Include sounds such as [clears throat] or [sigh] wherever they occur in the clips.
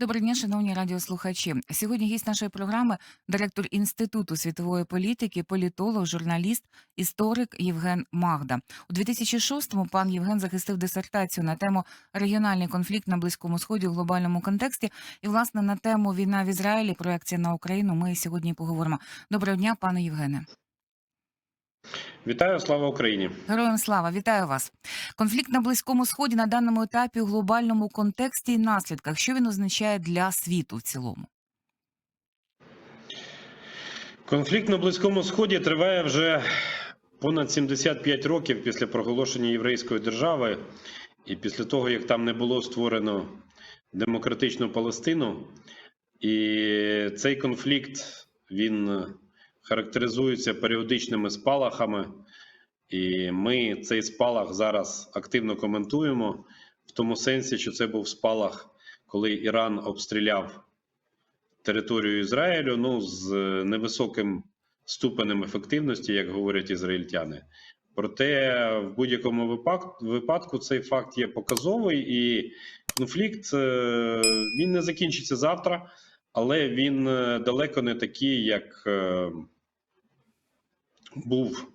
Доброго дня, шановні радіослухачі. Сьогодні гість нашої програми директор Інституту світової політики, політолог, журналіст, історик Євген Магда. У 2006-му пан Євген захистив дисертацію на тему регіональний конфлікт на Близькому Сході у глобальному контексті. І, власне, на тему війна в Ізраїлі, проекція на Україну. Ми сьогодні поговоримо. Доброго дня, пане Євгене. Вітаю, слава Україні! Героям слава, вітаю вас. Конфлікт на близькому сході на даному етапі у глобальному контексті і наслідках. Що він означає для світу в цілому? Конфлікт на Близькому Сході триває вже понад 75 років після проголошення єврейської держави, і після того, як там не було створено демократичну Палестину. І цей конфлікт він характеризується періодичними спалахами, і ми цей спалах зараз активно коментуємо в тому сенсі, що це був спалах, коли Іран обстріляв територію Ізраїлю ну, з невисоким ступенем ефективності, як говорять ізраїльтяни. Проте в будь-якому випадку, цей факт є показовий, і конфлікт е, він не закінчиться завтра, але він е, далеко не такий, як е, був,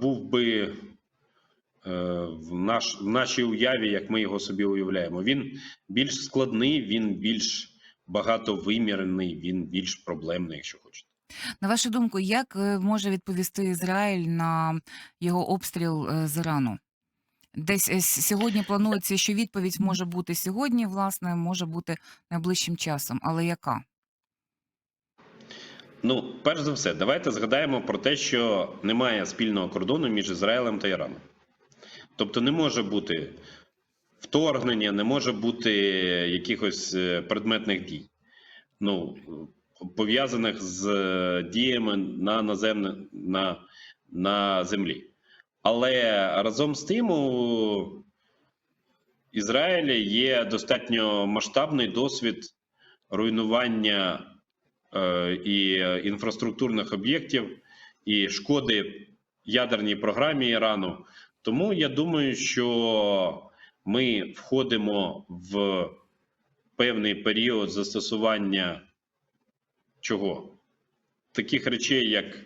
був би в, наш, в нашій уяві, як ми його собі уявляємо. Він більш складний, він більш багатовимірний, він більш проблемний, якщо хочете. На вашу думку, як е, може відповісти Ізраїль на його обстріл е, з Ірану? Десь е, сьогодні планується, що відповідь може бути сьогодні, власне, може бути найближчим часом. Але яка? Ну, перш за все, давайте згадаємо про те, що немає спільного кордону між Ізраїлем та Іраном. Тобто не може бути вторгнення, не може бути якихось предметних дій. Ну, пов'язаних з діями на наземне, на, на землі. Але разом з тим у Ізраїлі є достатньо масштабний досвід руйнування е, і інфраструктурних об'єктів, і шкоди ядерній програмі Ірану. Тому я думаю, що ми входимо в певний період застосування чого? Таких речей, як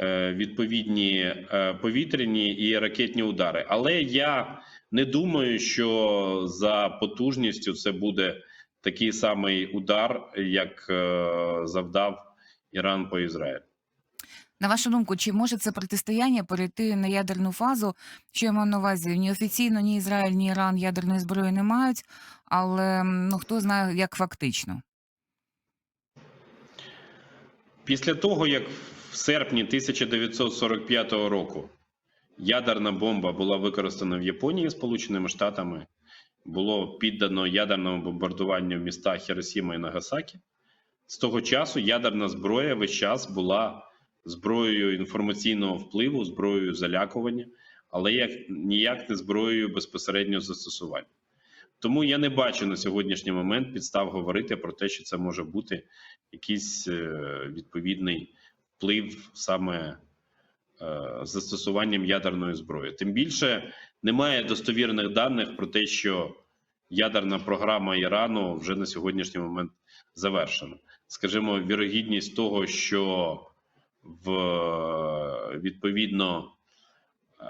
е, відповідні е, повітряні і ракетні удари. Але я не думаю, що за потужністю це буде такий самий удар, як е, завдав Іран по Ізраїлю. На вашу думку, чи може це протистояння перейти на ядерну фазу? Що я маю на увазі? Ні офіційно, ні Ізраїль, ні Іран ядерної зброї не мають, але ну хто знає, як фактично. Після того, як в серпні 1945 року ядерна бомба була використана в Японії Сполученими Штатами, було піддано ядерному бомбардуванню в містах Хіросіма і Нагасакі, з того часу ядерна зброя весь час була зброєю інформаційного впливу, зброєю залякування, але як ніяк не зброєю безпосереднього застосування. Тому я не бачу на сьогоднішній момент підстав говорити про те, що це може бути якийсь е, відповідний вплив саме застосуванням ядерної зброї. Тим більше немає достовірних даних про те, що ядерна програма Ірану вже на сьогоднішній момент завершена. Скажімо, вірогідність того, що в відповідно е,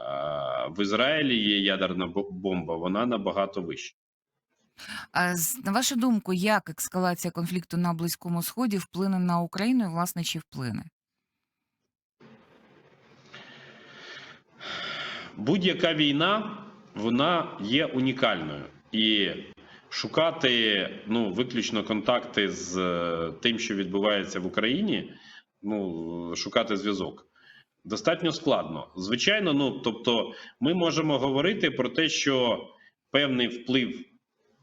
в Ізраїлі є ядерна бомба, вона набагато вища. А на вашу думку, як ескалація конфлікту на Близькому Сході вплине на Україну і, власне, чи вплине? Будь-яка війна вона є унікальною і шукати ну, виключно контакти з е, тим, що відбувається в Україні, ну, шукати зв'язок. Достатньо складно. Звичайно, ну тобто, ми можемо говорити про те, що певний вплив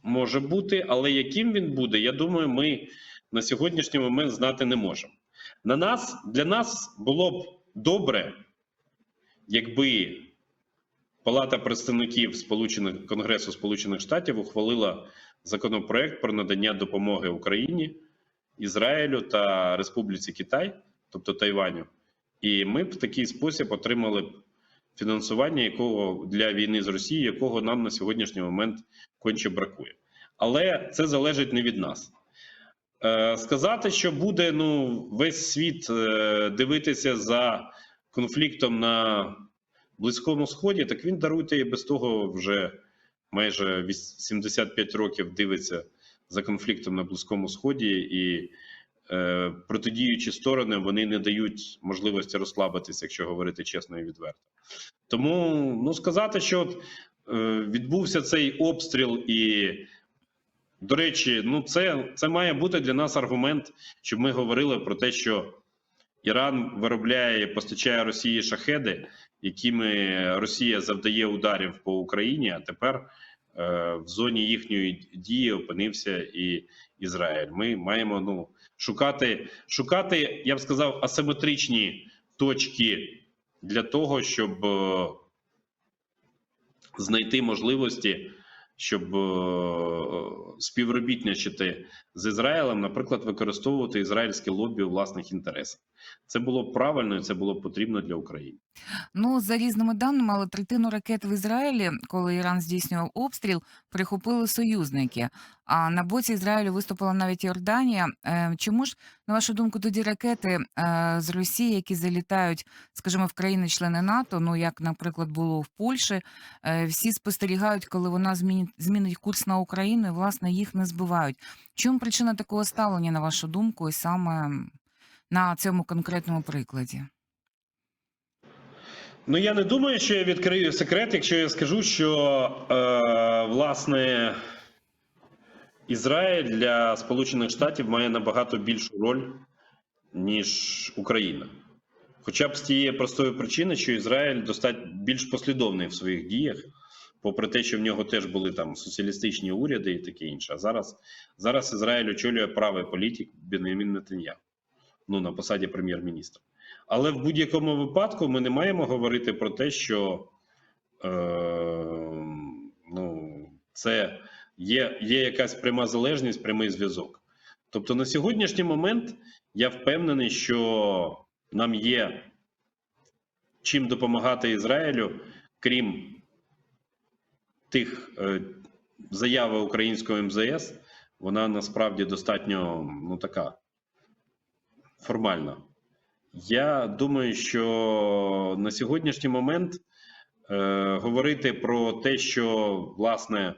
може бути, але яким він буде, я думаю, ми на сьогоднішній момент знати не можемо. На нас для нас було б добре, якби Палата представників Сполучених Конгресу Сполучених Штатів ухвалила законопроект про надання допомоги Україні, Ізраїлю та Республіці Китай, тобто Тайваню, і ми б в такий спосіб отримали фінансування, якого для війни з Росією, якого нам на сьогоднішній момент конче бракує. Але це залежить не від нас. Е, Сказати, що буде ну, весь світ е, дивитися за конфліктом на Близькому Сході, так він даруйте і без того вже майже віс- 75 років дивиться за конфліктом на Близькому Сході, і е, протидіючі сторони вони не дають можливості розслабитися, якщо говорити чесно і відверто. Тому ну, сказати, що от, е, відбувся цей обстріл і. До речі, ну це, це має бути для нас аргумент, щоб ми говорили про те, що Іран виробляє, постачає Росії шахеди, якими Росія завдає ударів по Україні. А тепер е, в зоні їхньої дії опинився і Ізраїль. Ми маємо ну шукати, шукати, я б сказав, асиметричні точки для того, щоб е, знайти можливості, щоб е, співробітничати з Ізраїлем, наприклад, використовувати ізраїльське лобі у власних інтересах. Це було правильно і це було потрібно для України. Ну, за різними даними, але третину ракет в Ізраїлі, коли Іран здійснював обстріл, прихопили союзники. А на боці Ізраїлю виступила навіть Йорданія. Е, Чому ж, на вашу думку, тоді ракети е, з Росії, які залітають, скажімо, в країни-члени НАТО, ну як, наприклад, було в Польщі, е, всі спостерігають, коли вона змінить, змінить курс на Україну, і власне їх не збивають. Чому причина такого ставлення, на вашу думку, і саме на цьому конкретному прикладі? Ну я не думаю, що я відкрию секрет, якщо я скажу, що е, власне Ізраїль для Сполучених Штатів має набагато більшу роль, ніж Україна. Хоча б з тієї простої причини, що Ізраїль достатньо більш послідовний в своїх діях, попри те, що в нього теж були там соціалістичні уряди і таке інше. А зараз, зараз Ізраїль очолює правий політик Бенемін Нетаньяху, ну на посаді прем'єр-міністра. Але в будь-якому випадку ми не маємо говорити про те, що е, ну, це є, є якась пряма залежність, прямий зв'язок. Тобто на сьогоднішній момент я впевнений, що нам є чим допомагати Ізраїлю, крім тих е, заяви українського МЗС, вона насправді достатньо ну, така формальна. Я думаю, що на сьогоднішній момент е, говорити про те, що власне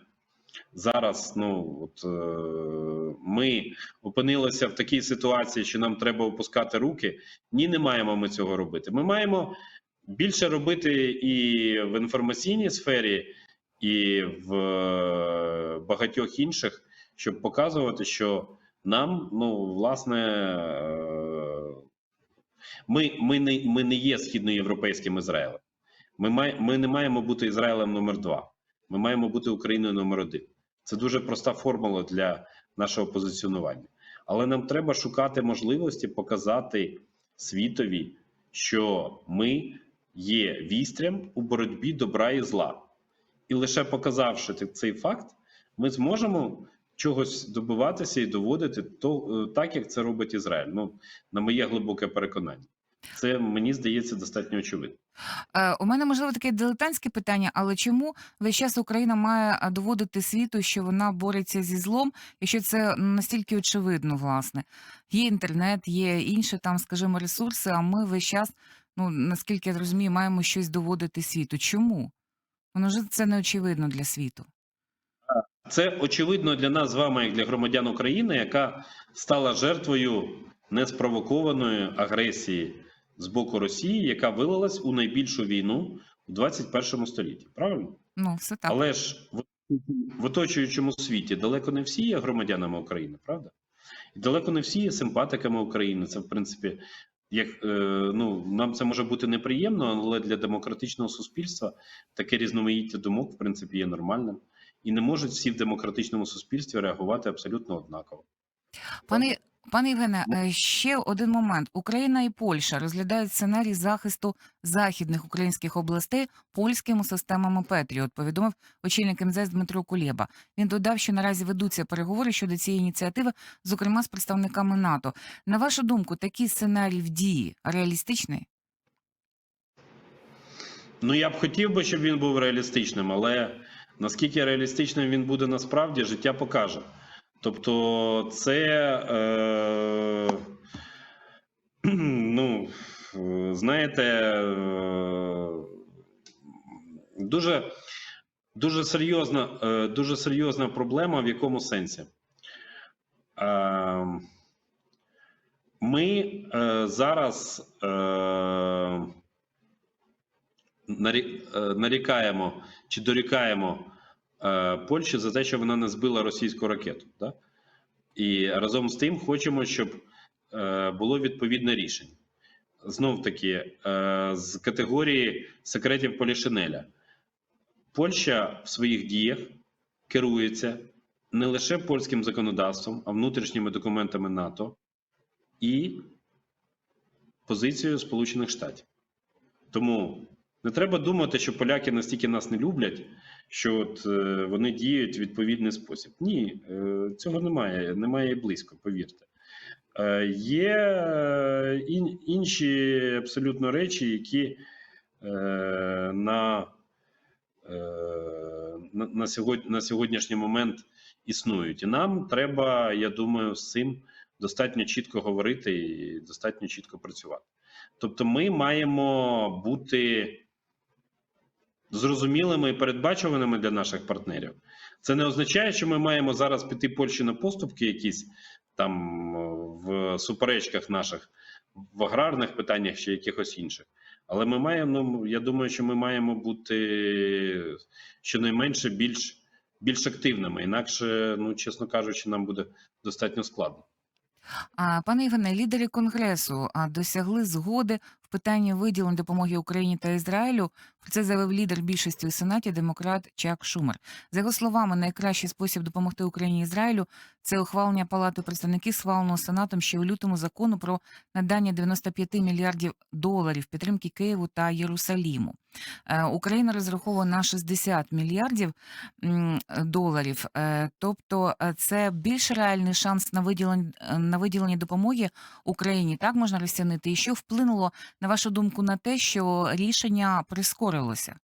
зараз ну, от, е, ми опинилися в такій ситуації, що нам треба опускати руки. Ні, не маємо ми цього робити. Ми маємо більше робити і в інформаційній сфері, і в е, багатьох інших, щоб показувати, що нам, ну, власне, е, ми, ми, не, ми не є східноєвропейським Ізраїлем. Ми, май, ми не маємо бути Ізраїлем номер два. Ми маємо бути Україною номер один. Це дуже проста формула для нашого позиціонування. Але нам треба шукати можливості показати світові, що ми є вістрям у боротьбі добра і зла. І лише показавши цей факт, ми зможемо чогось добиватися і доводити то, е, так, як це робить Ізраїль. Ну, на моє глибоке переконання. Це мені здається достатньо очевидно. Е, У мене можливо таке дилетантське питання, але чому весь час Україна має доводити світу, що вона бореться зі злом, якщо це настільки очевидно, власне? Є інтернет, є інші там, скажімо, ресурси, а ми весь час, ну наскільки я розумію, маємо щось доводити світу. Чому? Воно ж це не очевидно для світу. Це очевидно для нас з вами, як для громадян України, яка стала жертвою неспровокованої агресії з боку Росії, яка вилилась у найбільшу війну в 21 столітті. Правильно? Ну, все так. Але ж в, в оточуючому світі далеко не всі є громадянами України, правда? І далеко не всі є симпатиками України. Це, в принципі, як е, ну нам це може бути неприємно, але для демократичного суспільства таке різноманіття думок, в принципі, є нормальним. І не можуть всі в демократичному суспільстві реагувати абсолютно однаково. Пане пане Євгене, е, ще один момент: Україна і Польща розглядають сценарій захисту західних українських областей польськими системами Петріот. Повідомив очільник МЗС Дмитро Кулєба. Він додав, що наразі ведуться переговори щодо цієї ініціативи, зокрема з представниками НАТО. На вашу думку, такий сценарій в дії реалістичний? Ну я б хотів би, щоб він був реалістичним, але Наскільки реалістичним він буде насправді, життя покаже. Тобто, це е, [clears throat] ну, знаєте, е, дуже, дуже, серйозна, е, дуже серйозна проблема в якому сенсі. Е, ми е, зараз е, нарікаємо чи дорікаємо е, Польщі за те, що вона не збила російську ракету. Да? І разом з тим хочемо, щоб е, було відповідне рішення. Знов таки, е, з категорії секретів Полішинеля. Польща в своїх діях керується не лише польським законодавством, а внутрішніми документами НАТО і позицією Сполучених Штатів. Тому не треба думати, що поляки настільки нас не люблять, що от, е, вони діють в відповідний спосіб. Ні, е, цього немає, немає і близько, повірте. Е, є інші абсолютно речі, які на, на, на сьогоднішній момент існують. І нам треба, я думаю, з цим достатньо чітко говорити і достатньо чітко працювати. Тобто, ми маємо бути зрозумілими і передбачуваними для наших партнерів. Це не означає, що ми маємо зараз піти Польщі на поступки, якісь там е, в суперечках наших, в аграрних питаннях чи якихось інших. Але ми маємо, ну я думаю, що ми маємо бути щонайменше більш, більш активними. Інакше, ну чесно кажучи, нам буде достатньо складно. А, пане Євгене, лідери конгресу досягли згоди в питанні виділення допомоги Україні та Ізраїлю. Про це заявив лідер більшості у сенаті демократ Чак Шумер. За його словами, найкращий спосіб допомогти Україні і Ізраїлю це ухвалення Палати представників, схваленого сенатом ще у лютому закону про надання 95 мільярдів доларів підтримки Києву та Єрусаліму. Е, Україна розраховує на 60 мільярдів доларів. Е, Тобто, е, це більш реальний шанс на виділення на виділення допомоги Україні. Так можна розцінити. І що вплинуло на вашу думку на те, що рішення прискорилося?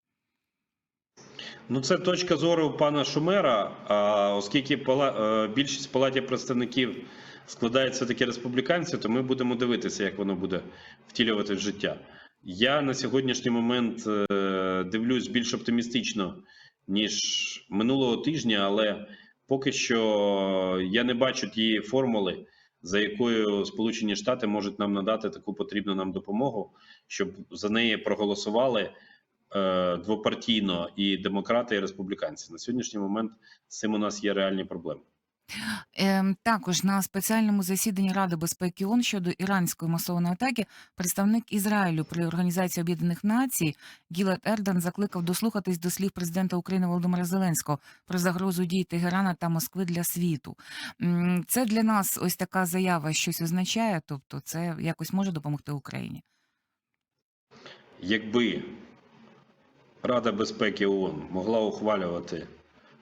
Ну, це точка зору пана Шумера. Оскільки е, більшість палаті представників складається такі республіканці, то ми будемо дивитися, як воно буде втілювати в життя. Я на сьогоднішній момент е, дивлюсь більш оптимістично, ніж минулого тижня, але поки що я не бачу тієї формули, за якою Сполучені Штати можуть нам надати таку потрібну нам допомогу, щоб за неї проголосували двопартійно і демократи, і республіканці. На сьогоднішній момент з цим у нас є реальні проблеми. Ем, також на спеціальному засіданні Ради безпеки ООН щодо іранської масованої атаки представник Ізраїлю при Організації Об'єднаних Націй Гілат Ердан закликав дослухатись до слів президента України Володимира Зеленського про загрозу дій Тегерана та Москви для світу. Це для нас ось така заява щось означає, тобто це якось може допомогти Україні. Якби Рада безпеки ООН могла ухвалювати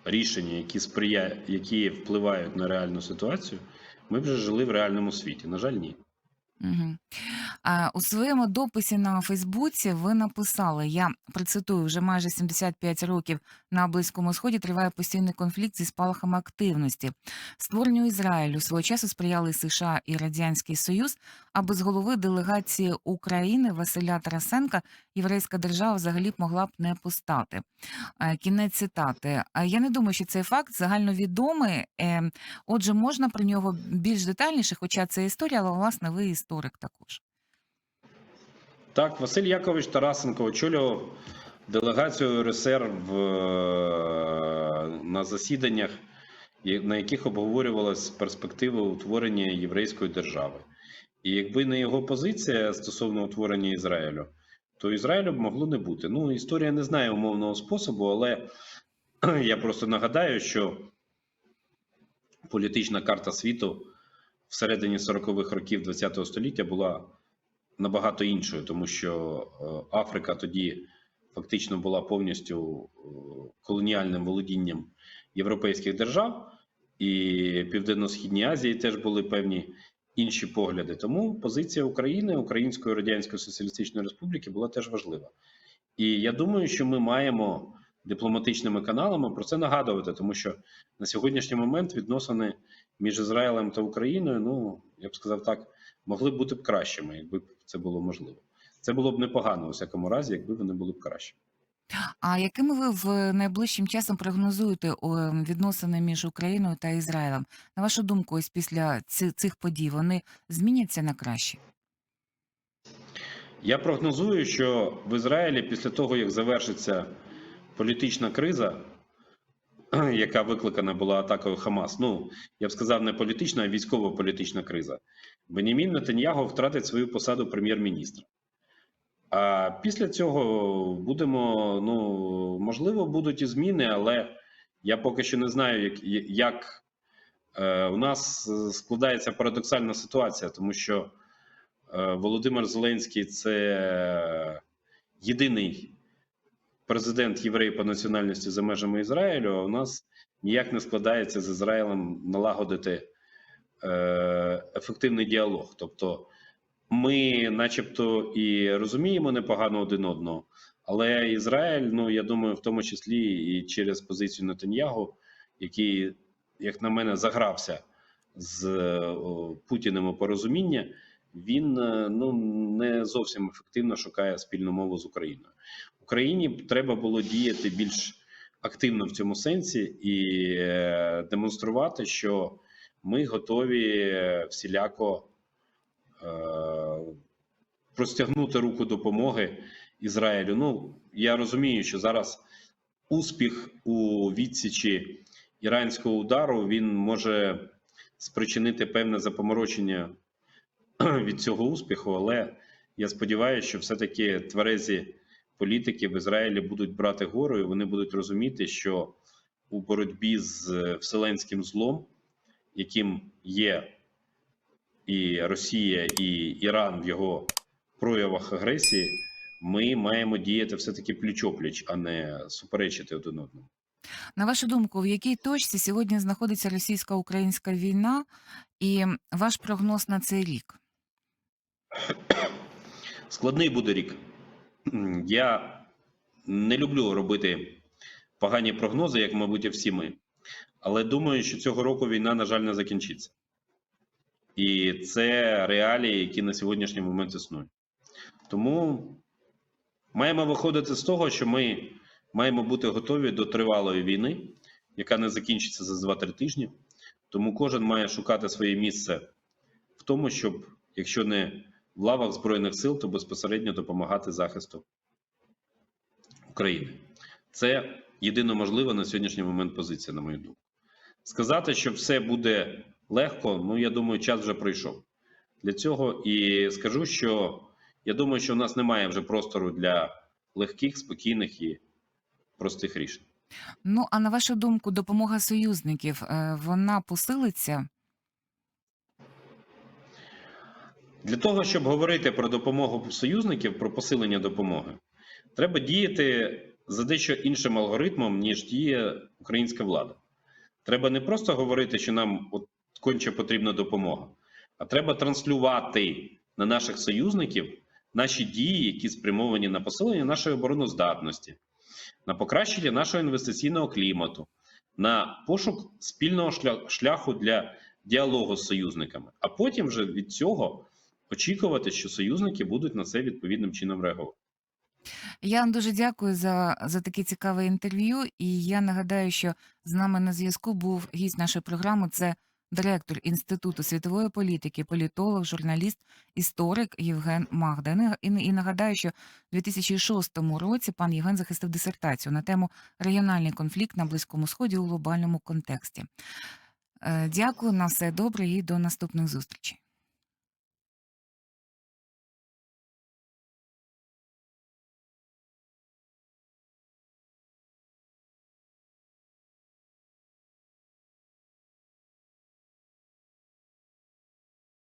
рішення, які сприяють, які впливають на реальну ситуацію, ми вже жили в реальному світі. На жаль, ні. У своєму дописі на Фейсбуці ви написали: я процитую, вже майже 75 років на Близькому Сході триває постійний конфлікт зі спалахами активності. Створенню Ізраїлю свого часу сприяли США і Радянський Союз, а без голови делегації України Василя Тарасенка єврейська держава взагалі б могла б не постати. Кінець цитати. Я не думаю, що цей факт загальновідомий. Е, Отже, можна про нього більш детальніше, хоча це історія, але власне ви історик також. Так, Василь Якович Тарасенко очолював делегацію РСР в, е, на засіданнях, на яких обговорювалась перспектива утворення єврейської держави. І якби не його позиція стосовно утворення Ізраїлю, то Ізраїлю б могло не бути. Ну, історія не знає умовного способу, але [clears throat] я просто нагадаю, що політична карта світу всередині 40-х років ХХ століття була набагато іншою, тому що е, Африка тоді фактично була повністю е, колоніальним володінням європейських держав, і Південно-Східній Азії теж були певні інші погляди. Тому позиція України, Української Радянської Соціалістичної Республіки була теж важлива. І я думаю, що ми маємо дипломатичними каналами про це нагадувати, тому що на сьогоднішній момент відносини між Ізраїлем та Україною, ну я б сказав так, могли б бути б кращими, якби це було можливо. Це було б непогано у всякому разі, якби вони були б кращими. А якими ви в найближчим часом прогнозуєте відносини між Україною та Ізраїлем? На вашу думку, ось після цих подій вони зміняться на краще? Я прогнозую, що в Ізраїлі після того, як завершиться політична криза, [clears throat] яка викликана була атакою Хамас, ну я б сказав, не політична, а військово-політична криза, Бенімін Нетаньяго втратить свою посаду прем'єр-міністра. А після цього будемо, ну можливо, будуть і зміни, але я поки що не знаю, як, як е, у нас складається парадоксальна ситуація, тому що. Е, Володимир Зеленський це єдиний президент єврей по національності за межами Ізраїлю. А у нас ніяк не складається з Ізраїлем налагодити е, ефективний діалог. Тобто, ми, начебто, і розуміємо непогано один одного, але Ізраїль, ну я думаю, в тому числі і через позицію Нетаньягу, який, як на мене, загрався з Путіним у порозуміння він е, ну не зовсім ефективно шукає спільну мову з Україною. Україні треба було діяти більш активно в цьому сенсі і е, демонструвати, що ми готові всіляко е, простягнути руку допомоги Ізраїлю. Ну я розумію, що зараз успіх у відсічі іранського удару він може спричинити певне запоморочення [clears throat] від цього успіху, але я сподіваюся, що все-таки тверезі політики в Ізраїлі будуть брати гору, і вони будуть розуміти, що у боротьбі з вселенським злом, яким є і Росія, і Іран в його проявах агресії, ми маємо діяти все-таки пліч-опліч, а не суперечити один одному. На вашу думку, в якій точці сьогодні знаходиться російсько-українська війна, і ваш прогноз на цей рік? Складний буде рік. Я не люблю робити погані прогнози, як, мабуть, і всі ми. Але думаю, що цього року війна, на жаль, не закінчиться. І це реалії, які на сьогоднішній момент існують. Тому маємо виходити з того, що ми маємо бути готові до тривалої війни, яка не закінчиться за 2-3 тижні. Тому кожен має шукати своє місце в тому, щоб, якщо не в лавах Збройних сил, то безпосередньо допомагати захисту України. Це єдино можлива на сьогоднішній момент позиція, на мою думку. Сказати, що все буде легко, ну я думаю, час вже пройшов. Для цього і скажу, що я думаю, що у нас немає вже простору для легких, спокійних і простих рішень. Ну а на вашу думку, допомога союзників е, вона посилиться? Для того, щоб говорити про допомогу союзників, про посилення допомоги, треба діяти за дещо іншим алгоритмом, ніж діє українська влада. Треба не просто говорити, що нам от конче потрібна допомога, а треба транслювати на наших союзників наші дії, які спрямовані на посилення нашої обороноздатності, на покращення нашого інвестиційного клімату, на пошук спільного шля- шляху для діалогу з союзниками. А потім вже від цього очікувати, що союзники будуть на це відповідним чином реагувати. Я вам дуже дякую за, за таке цікаве інтерв'ю. І я нагадаю, що з нами на зв'язку був гість нашої програми. Це директор Інституту світової політики, політолог, журналіст, історик Євген Магда. І І, нагадаю, що у 2006 році пан Євген захистив дисертацію на тему регіональний конфлікт на Близькому Сході у глобальному контексті. Е, Дякую на все добре і до наступних зустрічей.